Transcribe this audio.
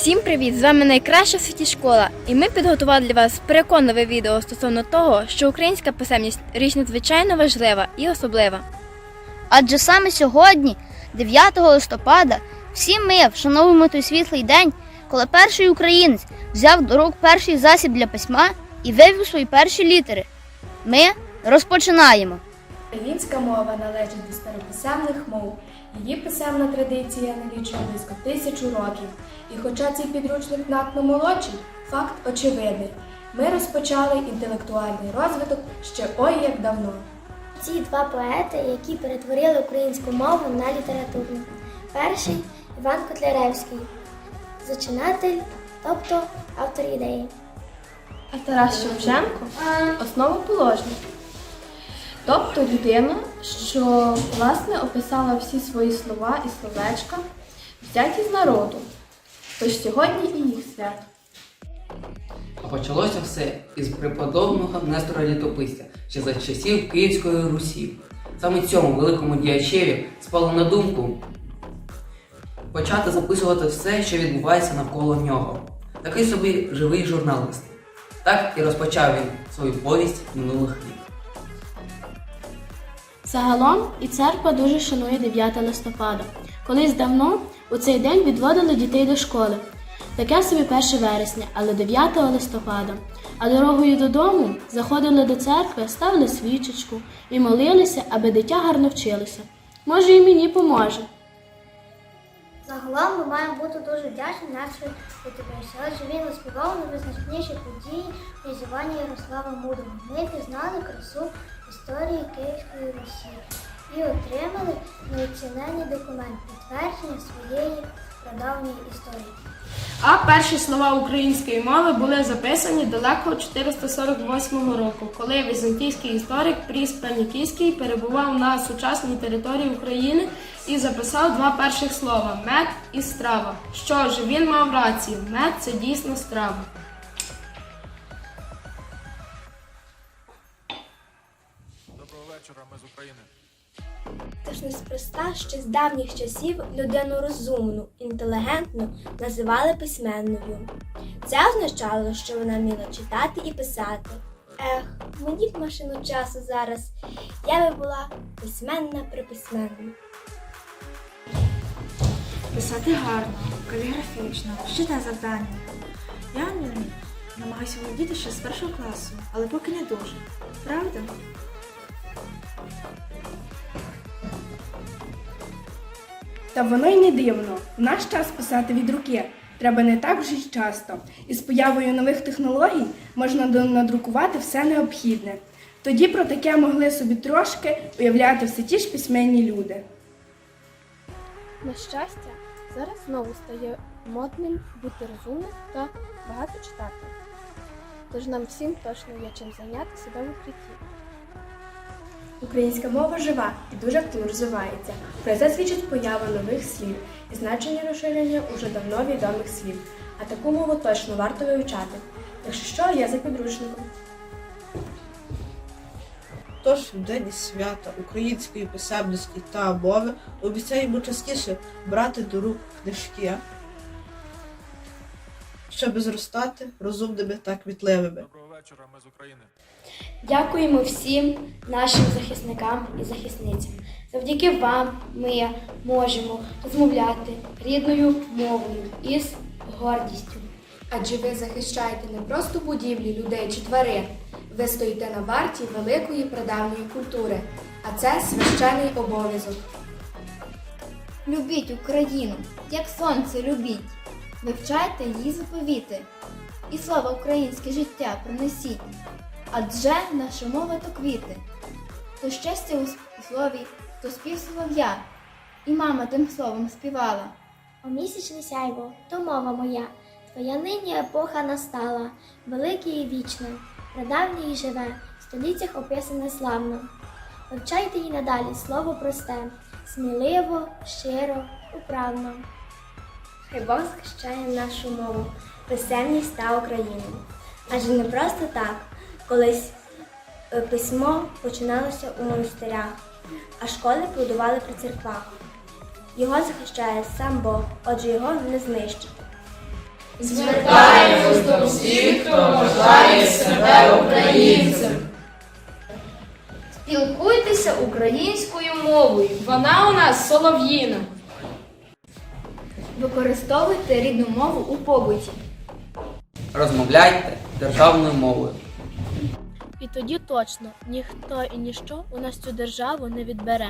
Всім привіт! З вами найкраща в світі школа, і ми підготували для вас переконливе відео стосовно того, що українська писемність річ надзвичайно важлива і особлива. Адже саме сьогодні, 9 листопада, всі ми вшановуємо той світлий день, коли перший українець взяв до рук перший засіб для письма і вивів свої перші літери. Ми розпочинаємо. Українська мова належить до старописемних мов. Її писемна традиція налічує близько тисячу років. І хоча цей підручник надто молодший, факт очевидний. Ми розпочали інтелектуальний розвиток ще ой як давно. Ці два поети, які перетворили українську мову на літературну. Перший Іван Котляревський, зачинатель, тобто автор ідеї. А Тарас Шевченко основоположник. Тобто людина, що власне описала всі свої слова і словечка, взяті з народу. Тож сьогодні і їх свято. А почалося все із преподобного Нестора Літописця ще за часів Київської Русі. Саме цьому великому діячеві спало на думку почати записувати все, що відбувається навколо нього. Такий собі живий журналіст. Так і розпочав він свою повість минулих літ. Загалом і церква дуже шанує 9 листопада. Колись давно у цей день відводили дітей до школи. Таке собі 1 вересня, але 9 листопада. А дорогою додому заходили до церкви, ставили свічечку і молилися, аби дитя гарно вчилося. Може, і мені поможе. Загалом ми маємо бути дуже вдячні нашій Літописі, адже він розповав найвизначніші події призивання Ярослава Мудрого. Ми пізнали красу історії Київської Русі і отримали неоцінені документи підтвердження своєї прадавньої історії. А перші слова української мови були записані далеко 448 року, коли візантійський історик Пріс Панікійський перебував на сучасній території України і записав два перших слова мед і страва. Що ж, він мав рацію, мед це дійсно страва. Доброго вечора, ми з України. Тож неспроста, що з давніх часів людину розумну, інтелігентну називали письменною. Це означало, що вона вміла читати і писати. Ех, мені б машину часу зараз. Я би була письменна приписьменна. Писати гарно, каліграфічно, щодне завдання. Я намагаюся володіти ще з першого класу, але поки не дуже. Правда? Та воно й не дивно. В наш час писати від руки треба не так вже й часто. І з появою нових технологій можна надрукувати все необхідне. Тоді про таке могли собі трошки уявляти все ті ж письменні люди. На щастя, зараз знову стає модним бути розумним та багато читати. Тож нам всім точно є чим зайняти себе в укритті. Українська мова жива і дуже активно розвивається. Про це свідчить поява нових слів і значення розширення уже давно відомих слів. А таку мову точно варто вивчати. Якщо що, я за підручником. Тож в день свята української писемності та мови обіцяємо частіше брати до рук книжки, щоб зростати розумними та квітливими. Доброго вечора, ми з України. Дякуємо всім нашим захисникам і захисницям. Завдяки вам ми можемо розмовляти рідною мовою із гордістю. Адже ви захищаєте не просто будівлі людей чи тварин, ви стоїте на варті великої прадавньої культури, а це священий обов'язок. Любіть Україну, як сонце любіть, вивчайте її заповіти, і слово українське життя пронесіть, адже наша мова то квіти, то щастя у слові, то спів солов'я, і мама тим словом співала. О місячне сяйво, то мова моя, твоя нині епоха настала, велике і вічне, прадавнє і живе, в століттях описане славно. Вивчайте її надалі слово просте, сміливо, щиро, управно. Хай Бог захищає нашу мову, писемність та Україну. Адже не просто так, колись е, письмо починалося у монастирях, а школи будували при церквах. Його захищає сам Бог, отже його не знищити. Звертаємось до всіх, хто вважає себе українцем. Спілкуйтеся українською мовою. Вона у нас солов'їна. Використовуйте рідну мову у побуті. Розмовляйте державною мовою. І тоді точно ніхто і ніщо у нас цю державу не відбере.